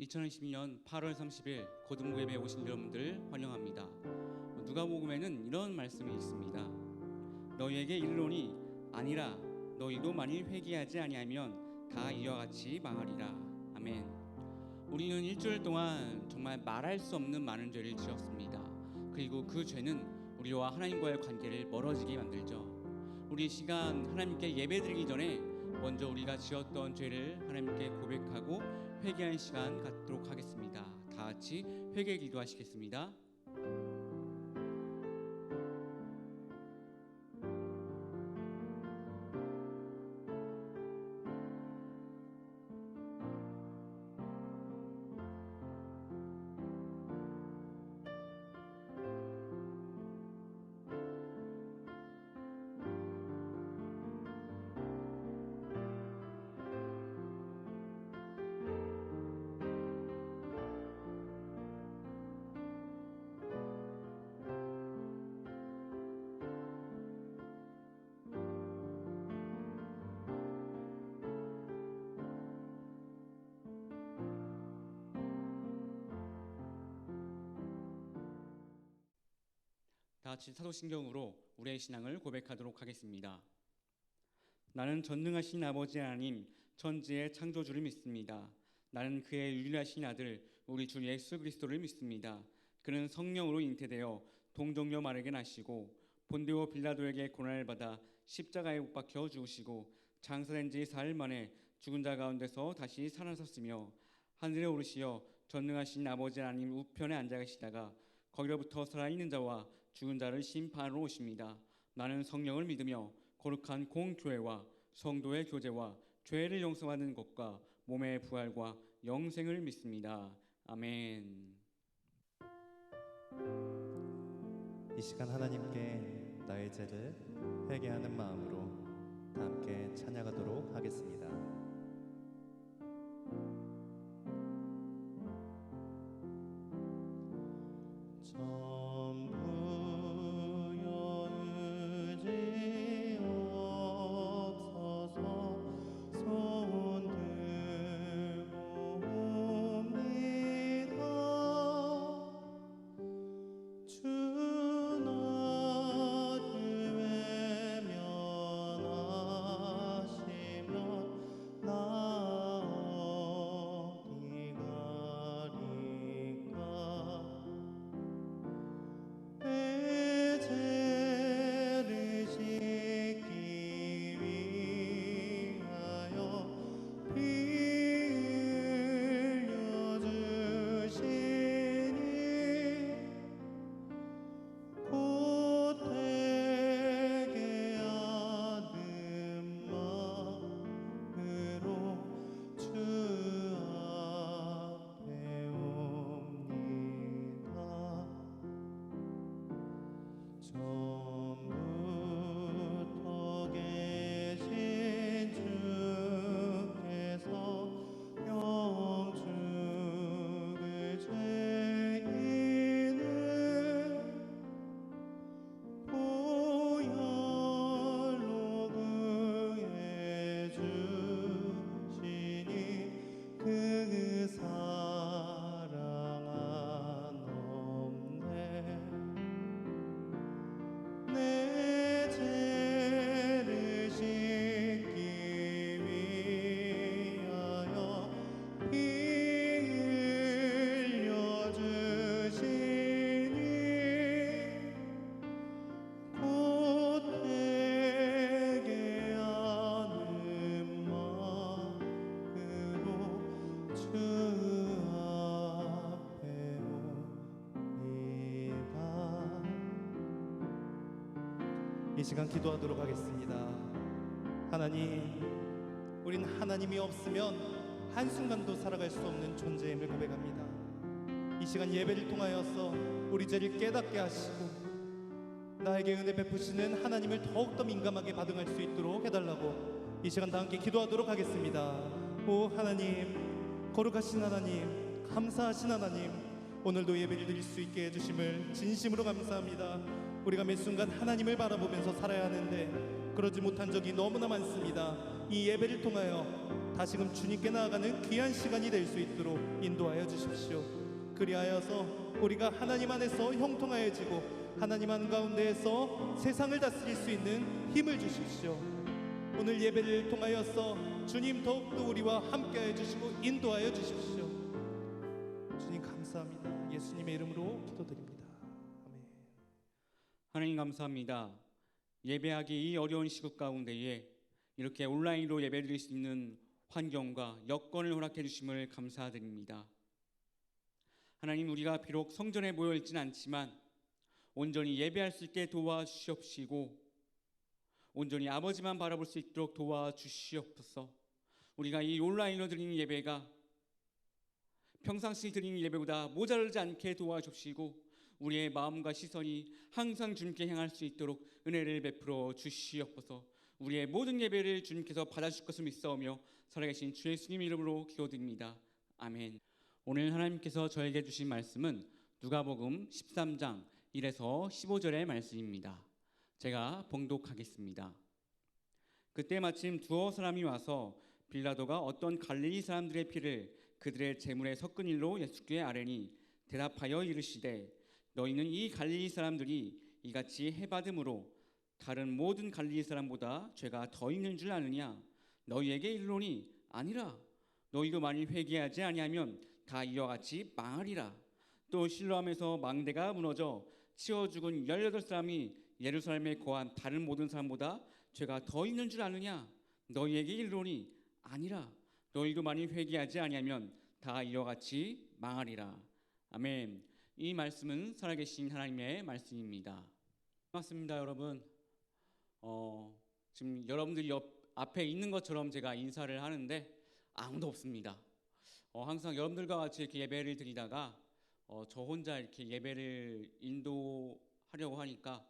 2020년 8월 30일 고등부 예배 오신 여러분들 환영합니다. 누가복음에는 이런 말씀이 있습니다. 너희에게 이르노니 아니라 너희도 만일 회개하지 아니하면 다 이와 같이 망하리라. 아멘. 우리는 일주일 동안 정말 말할 수 없는 많은 죄를 지었습니다. 그리고 그 죄는 우리와 하나님과의 관계를 멀어지게 만들죠. 우리 이 시간 하나님께 예배드리기 전에 먼저 우리가 지었던 죄를 하나님께 고백하고 회개하는 시간 갖도록 하겠습니다. 다 같이 회개 기도하시겠습니다. 다 같이 사도신경으로 우리의 신앙을 고백하도록 하겠습니다. 나는 전능하신 아버지 하나님 천지의 창조주를 믿습니다. 나는 그의 유일하신 아들 우리 주 예수 그리스도를 믿습니다. 그는 성령으로 잉태되어 동정녀 마르게 나시고 본디오 빌라도에게 고난을 받아 십자가에 못 박혀 죽으시고 장사된 지 사흘 만에 죽은 자 가운데서 다시 살아섰으며 하늘에 오르시어 전능하신 아버지 하나님 우편에 앉아 계시다가 거기로부터 살아있는 자와 죽은 자를 심판하러 오십니다. 나는 성령을 믿으며 거룩한 공교회와 성도의 교제와 죄를 용서하는 것과 몸의 부활과 영생을 믿습니다. 아멘. 이 시간 하나님께 나의 죄를 회개하는 마음으로 다 함께 찬양하도록 하겠습니다. 처 시간 기도하도록 하겠습니다. 하나님, 우린 하나님이 없으면 한순간도 살아갈 수 없는 존재임을 고백합니다. 이 시간 예배를 통하여서 우리 죄를 깨닫게 하시고 나에게 은혜 베푸시는 하나님을 더욱더 민감하게 반응할 수 있도록 해달라고 이 시간 다 함께 기도하도록 하겠습니다. 오 하나님, 거룩하신 하나님, 감사하신 하나님, 오늘도 예배를 드릴 수 있게 해주심을 진심으로 감사합니다. 우리가 매 순간 하나님을 바라보면서 살아야 하는데 그러지 못한 적이 너무나 많습니다. 이 예배를 통하여 다시금 주님께 나아가는 귀한 시간이 될 수 있도록 인도하여 주십시오. 그리하여서 우리가 하나님 안에서 형통하여지고 하나님 한 가운데에서 세상을 다스릴 수 있는 힘을 주십시오. 오늘 예배를 통하여서 주님 더욱더 우리와 함께하여 주시고 인도하여 주십시오. 주님 감사합니다. 예수님의 이름으로 기도드립니다. 하나님 감사합니다. 예배하기 이 어려운 시국 가운데에 이렇게 온라인으로 예배드릴 수 있는 환경과 여건을 허락해 주심을 감사드립니다. 하나님 우리가 비록 성전에 모여 있지는 않지만 온전히 예배할 수 있게 도와주시옵시고 온전히 아버지만 바라볼 수 있도록 도와주시옵소서. 우리가 이 온라인으로 드리는 예배가 평상시 드리는 예배보다 모자르지 않게 도와주시고 우리의 마음과 시선이 항상 주님께 향할 수 있도록 은혜를 베풀어 주시옵소서. 우리의 모든 예배를 주님께서 받아주실 것을 믿사오며 살아계신 주 예수님 이름으로 기도드립니다. 아멘. 오늘 하나님께서 저에게 주신 말씀은 누가복음 13장 1에서 15절의 말씀입니다. 제가 봉독하겠습니다. 그때 마침 두어 사람이 와서 빌라도가 어떤 갈릴리 사람들의 피를 그들의 제물에 섞은 일로 예수께 아뢰니 대답하여 이르시되 너희는 이 갈릴리 사람들이 이같이 해받음으로 다른 모든 갈릴리 사람보다 죄가 더 있는 줄 아느냐? 너희에게 이르노니 아니라 너희도 만일 회개하지 아니하면 다 이와 같이 망하리라. 또 실로암에서 망대가 무너져 치워 죽은 18사람이 예루살렘에 거한 다른 모든 사람보다 죄가 더 있는 줄 아느냐? 너희에게 이르노니 아니라 너희도 만일 회개하지 아니하면 다 이와 같이 망하리라. 아멘 이 말씀은 살아계신 하나님의 말씀입니다 반갑습니다 여러분 어, 지금 여러분들이 옆 앞에 있는 것처럼 제가 인사를 하는데 아무도 없습니다 어, 항상 여러분들과 같이 이렇게 예배를 드리다가 어, 저 혼자 이렇게 예배를 인도하려고 하니까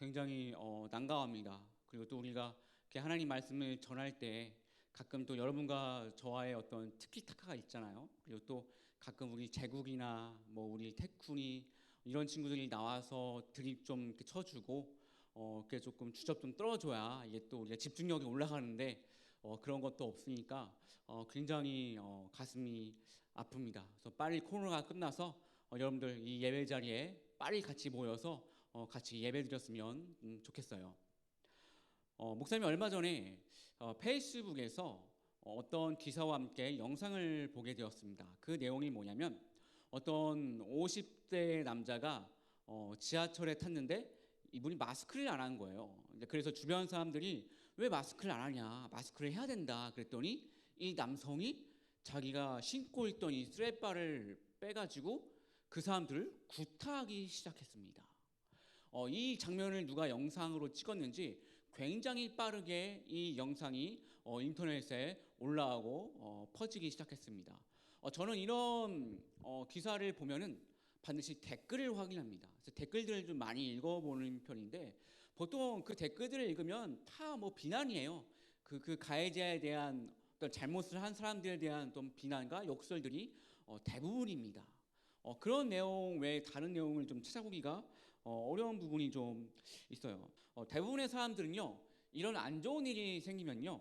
굉장히 어, 난감합니다. 그리고 또 우리가 이렇게 하나님 말씀을 전할 때 가끔 또 여러분과 저와의 어떤 티키타카가 있잖아요. 그리고 또 가끔 우리 제국이나 뭐 우리 태쿤이 이런 친구들이 나와서 드립 좀 이렇게 쳐주고 어, 이렇게 조금 주접 좀 떨어줘야 이게 또 우리가 집중력이 올라가는데 어, 그런 것도 없으니까 어, 굉장히 어, 가슴이 아픕니다. 그래서 빨리 코로나가 끝나서 어, 여러분들 이 예배 자리에 빨리 같이 모여서 어, 같이 예배 드렸으면 음, 좋겠어요. 어, 목사님이 얼마 전에 어, 페이스북에서 어, 어떤 기사와 함께 영상을 보게 되었습니다. 그 내용이 뭐냐면 어떤 50대 남자가 어, 지하철에 탔는데 이분이 마스크를 안 한 거예요. 그래서 주변 사람들이 왜 마스크를 안 하냐? 마스크를 해야 된다. 그랬더니 이 남성이 자기가 신고 있던 이 스레바를 빼가지고 그 사람들을 구타하기 시작했습니다. 어, 이 장면을 누가 영상으로 찍었는지 굉장히 빠르게 이 영상이 어, 인터넷에 올라오고 어, 퍼지기 시작했습니다. 어, 저는 이런 어, 기사를 보면은 반드시 댓글을 확인합니다. 그래서 댓글들을 좀 많이 읽어보는 편인데 보통 그 댓글들을 읽으면 다 뭐 비난이에요. 그, 그 가해자에 대한 어떤 잘못을 한 사람들에 대한 어떤 비난과 욕설들이 어, 대부분입니다. 어, 그런 내용 외에 다른 내용을 좀 찾아보기가 어, 어려운 부분이 좀 있어요. 어, 대부분의 사람들은요, 이런 안 좋은 일이 생기면요,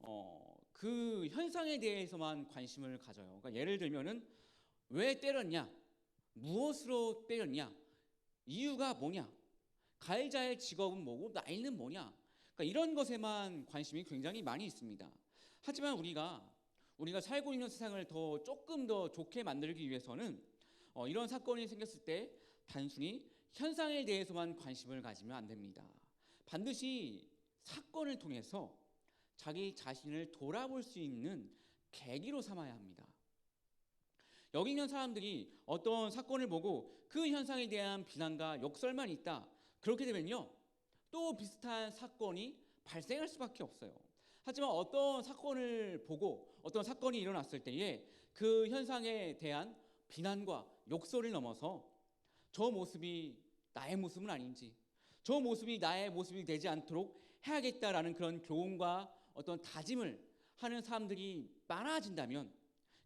어, 그 현상에 대해서만 관심을 가져요. 그러니까 예를 들면은 왜 때렸냐, 무엇으로 때렸냐, 이유가 뭐냐, 가해자의 직업은 뭐고 나이는 뭐냐, 그러니까 이런 것에만 관심이 굉장히 많이 있습니다. 하지만 우리가 우리가 살고 있는 세상을 더 조금 더 좋게 만들기 위해서는 어, 이런 사건이 생겼을 때 단순히 현상에 대해서만 관심을 가지면 안 됩니다. 반드시 사건을 통해서 자기 자신을 돌아볼 수 있는 계기로 삼아야 합니다. 여기 있는 사람들이 어떤 사건을 보고 그 현상에 대한 비난과 욕설만 있다. 그렇게 되면요. 또 비슷한 사건이 발생할 수밖에 없어요. 하지만 어떤 사건을 보고 어떤 사건이 일어났을 때에 그 현상에 대한 비난과 욕설을 넘어서 저 모습이 나의 모습은 아닌지 저 모습이 나의 모습이 되지 않도록 해야겠다라는 그런 교훈과 어떤 다짐을 하는 사람들이 많아진다면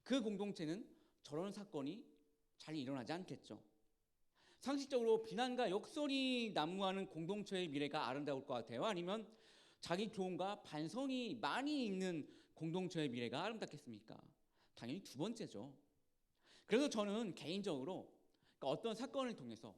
그 공동체는 저런 사건이 잘 일어나지 않겠죠. 상식적으로 비난과 욕설이 난무하는 공동체의 미래가 아름다울 것 같아요. 아니면 자기 교훈과 반성이 많이 있는 공동체의 미래가 아름답겠습니까? 당연히 두 번째죠. 그래서 저는 개인적으로 그러니까 어떤 사건을 통해서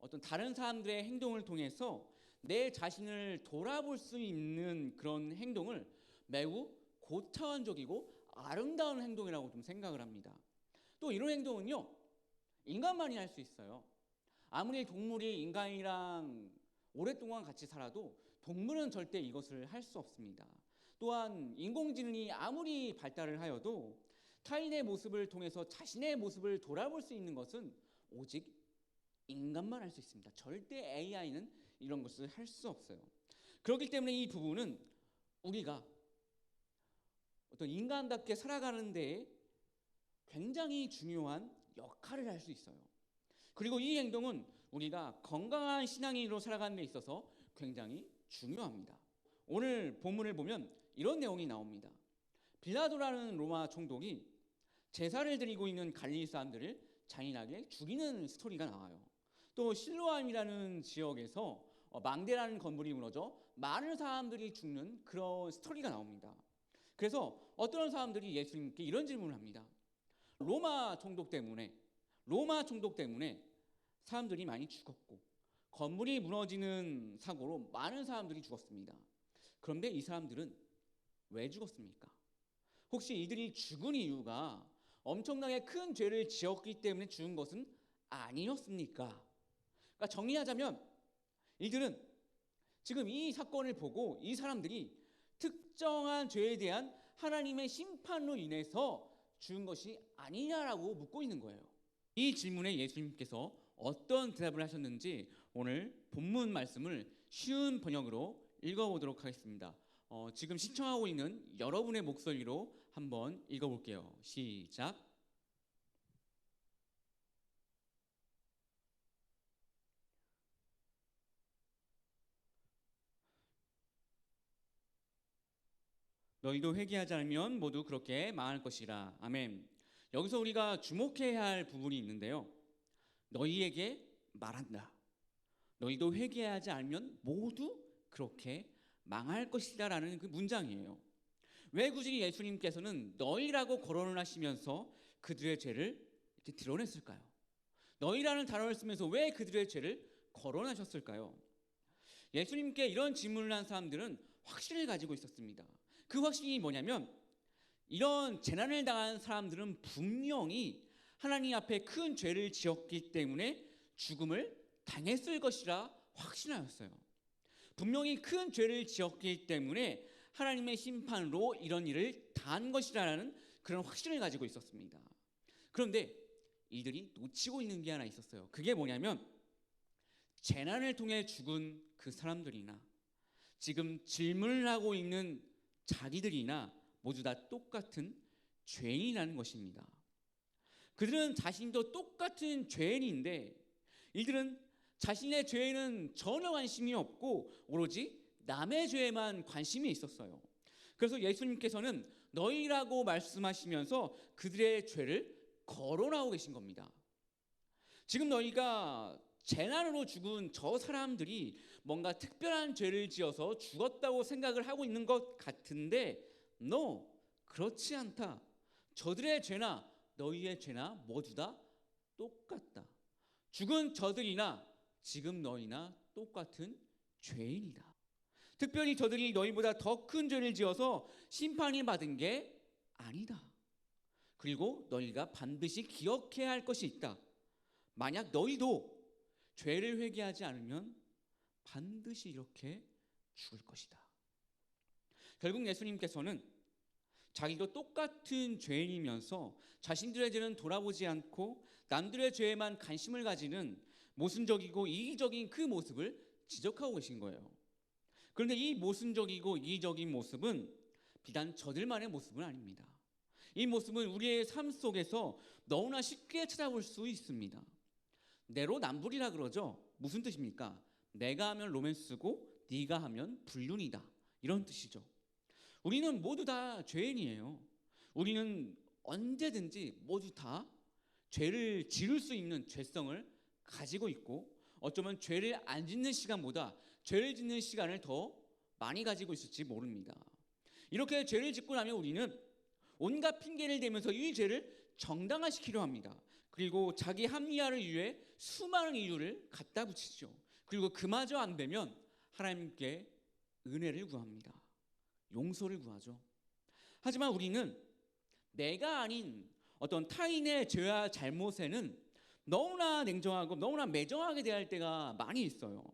어떤 다른 사람들의 행동을 통해서 내 자신을 돌아볼 수 있는 그런 행동을 매우 고차원적이고 아름다운 행동이라고 좀 생각을 합니다. 또 이런 행동은요, 인간만이 할 수 있어요. 아무리 동물이 인간이랑 오랫동안 같이 살아도 동물은 절대 이것을 할 수 없습니다. 또한 인공지능이 아무리 발달을 하여도 타인의 모습을 통해서 자신의 모습을 돌아볼 수 있는 것은 오직 인간만 할 수 있습니다. 절대 AI는 이런 것을 할 수 없어요. 그렇기 때문에 이 부분은 우리가 어떤 인간답게 살아가는 데 굉장히 중요한 역할을 할 수 있어요. 그리고 이 행동은 우리가 건강한 신앙인으로 살아가는 데 있어서 굉장히 중요합니다. 오늘 본문을 보면 이런 내용이 나옵니다. 빌라도라는 로마 총독이 제사를 드리고 있는 갈릴리 사람들을 잔인하게 죽이는 스토리가 나와요. 또 실로암이라는 지역에서 어, 망대라는 건물이 무너져 많은 사람들이 죽는 그런 스토리가 나옵니다. 그래서 어떤 사람들이 예수님께 이런 질문을 합니다. 로마 총독 때문에 로마 총독 때문에 사람들이 많이 죽었고 건물이 무너지는 사고로 많은 사람들이 죽었습니다. 그런데 이 사람들은 왜 죽었습니까? 혹시 이들이 죽은 이유가 엄청나게 큰 죄를 지었기 때문에 죽은 것은 아니었습니까? 그러니까 정리하자면 이들은 지금 이 사건을 보고 이 사람들이 특정한 죄에 대한 하나님의 심판로 인해서 죽은 것이 아니냐라고 묻고 있는 거예요. 이 질문에 예수님께서 어떤 대답을 하셨는지 오늘 본문 말씀을 쉬운 번역으로 읽어보도록 하겠습니다. 어, 지금 시청하고 있는 여러분의 목소리로 한번 읽어볼게요. 시작. 너희도 회개하지 않으면 모두 그렇게 망할 것이라. 아멘. 여기서 우리가 주목해야 할 부분이 있는데요. 너희에게 말한다. 너희도 회개하지 않으면 모두 그렇게 망할 것이다 라는 그 문장이에요. 왜 굳이 예수님께서는 너희라고 거론을 하시면서 그들의 죄를 이렇게 드러냈을까요? 너희라는 단어를 쓰면서 왜 그들의 죄를 거론하셨을까요? 예수님께 이런 질문을 한 사람들은 확신을 가지고 있었습니다. 그 확신이 뭐냐면 이런 재난을 당한 사람들은 분명히 하나님 앞에 큰 죄를 지었기 때문에 죽음을 당했을 것이라 확신하였어요. 분명히 큰 죄를 지었기 때문에 하나님의 심판으로 이런 일을 당한 것이라는 그런 확신을 가지고 있었습니다. 그런데 이들이 놓치고 있는 게 하나 있었어요. 그게 뭐냐면 재난을 통해 죽은 그 사람들이나 지금 질문을 하고 있는 자기들이나 모두 다 똑같은 죄인이라는 것입니다. 그들은 자신도 똑같은 죄인인데 이들은 자신의 죄에는 전혀 관심이 없고 오로지 남의 죄에만 관심이 있었어요. 그래서 예수님께서는 너희라고 말씀하시면서 그들의 죄를 거론하고 계신 겁니다. 지금 너희가 재난으로 죽은 저 사람들이 뭔가 특별한 죄를 지어서 죽었다고 생각을 하고 있는 것 같은데 no 그렇지 않다. 저들의 죄나 너희의 죄나 모두 다 똑같다. 죽은 저들이나 지금 너희나 똑같은 죄인이다. 특별히 저들이 너희보다 더 큰 죄를 지어서 심판이 받은 게 아니다. 그리고 너희가 반드시 기억해야 할 것이 있다. 만약 너희도 죄를 회개하지 않으면 반드시 이렇게 죽을 것이다. 결국 예수님께서는 자기도 똑같은 죄인이면서 자신들의 죄는 돌아보지 않고 남들의 죄에만 관심을 가지는 모순적이고 이기적인 그 모습을 지적하고 계신 거예요. 그런데 이 모순적이고 이기적인 모습은 비단 저들만의 모습은 아닙니다. 이 모습은 우리의 삶 속에서 너무나 쉽게 찾아볼 수 있습니다. 내로남불이라 그러죠. 무슨 뜻입니까? 내가 하면 로맨스고 네가 하면 불륜이다. 이런 뜻이죠. 우리는 모두 다 죄인이에요. 우리는 언제든지 모두 다 죄를 지을 수 있는 죄성을 가지고 있고 어쩌면 죄를 안 짓는 시간보다 죄를 짓는 시간을 더 많이 가지고 있을지 모릅니다. 이렇게 죄를 짓고 나면 우리는 온갖 핑계를 대면서 이 죄를 정당화시키려 합니다. 그리고 자기 합리화를 위해 수많은 이유를 갖다 붙이죠. 그리고 그마저 안 되면 하나님께 은혜를 구합니다. 용서를 구하죠. 하지만 우리는 내가 아닌 어떤 타인의 죄와 잘못에는 너무나 냉정하고 너무나 매정하게 대할 때가 많이 있어요.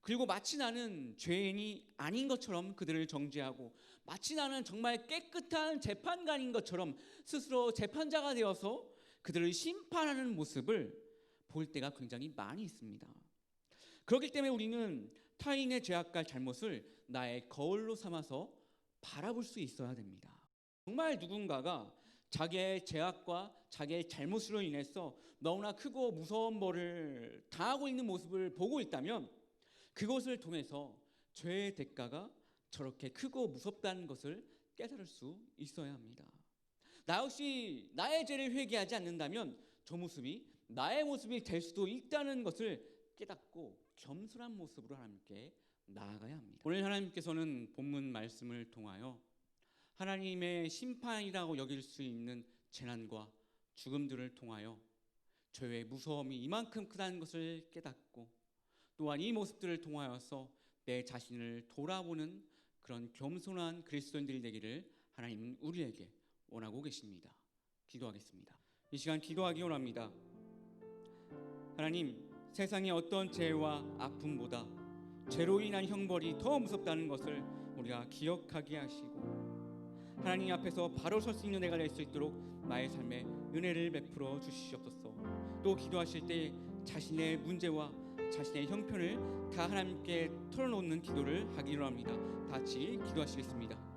그리고 마치 나는 죄인이 아닌 것처럼 그들을 정죄하고 마치 나는 정말 깨끗한 재판관인 것처럼 스스로 재판자가 되어서 그들을 심판하는 모습을 볼 때가 굉장히 많이 있습니다. 그렇기 때문에 우리는 타인의 죄악과 잘못을 나의 거울로 삼아서 바라볼 수 있어야 됩니다. 정말 누군가가 자기의 죄악과 자기의 잘못으로 인해서 너무나 크고 무서운 벌을 당하고 있는 모습을 보고 있다면 그것을 통해서 죄의 대가가 저렇게 크고 무섭다는 것을 깨달을 수 있어야 합니다. 나 역시 나의 죄를 회개하지 않는다면 저 모습이 나의 모습이 될 수도 있다는 것을 깨닫고 겸손한 모습으로 하나님께 나아가야 합니다. 오늘 하나님께서는 본문 말씀을 통하여 하나님의 심판이라고 여길 수 있는 재난과 죽음들을 통하여 죄의 무서움이 이만큼 크다는 것을 깨닫고 또한 이 모습들을 통하여서 내 자신을 돌아보는 그런 겸손한 그리스도인들이 되기를 하나님은 우리에게 원하고 계십니다. 기도하겠습니다. 이 시간 기도하기 원합니다. 하나님, 세상의 어떤 죄와 아픔보다 죄로 인한 형벌이 더 무섭다는 것을 우리가 기억하게 하시고 하나님 앞에서 바로 설 수 있는 내가 될 수 있도록 나의 삶에 은혜를 베풀어 주시옵소서. 또 기도하실 때 자신의 문제와 자신의 형편을 다 하나님께 털어놓는 기도를 하기로 합니다. 다 같이 기도하시겠습니다.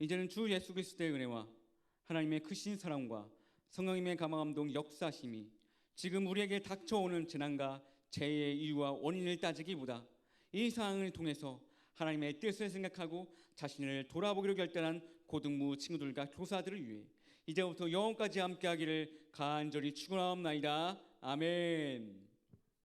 이제는 주 예수 그리스도의 은혜와 하나님의 크신 사랑과 성령님의 감화감동 역사심이 지금 우리에게 닥쳐오는 재난과 재해의 이유와 원인을 따지기보다 이 상황을 통해서 하나님의 뜻을 생각하고 자신을 돌아보기로 결단한 고등부 친구들과 교사들을 위해 이제부터 영원까지 함께하기를 간절히 축원하옵나이다. 아멘.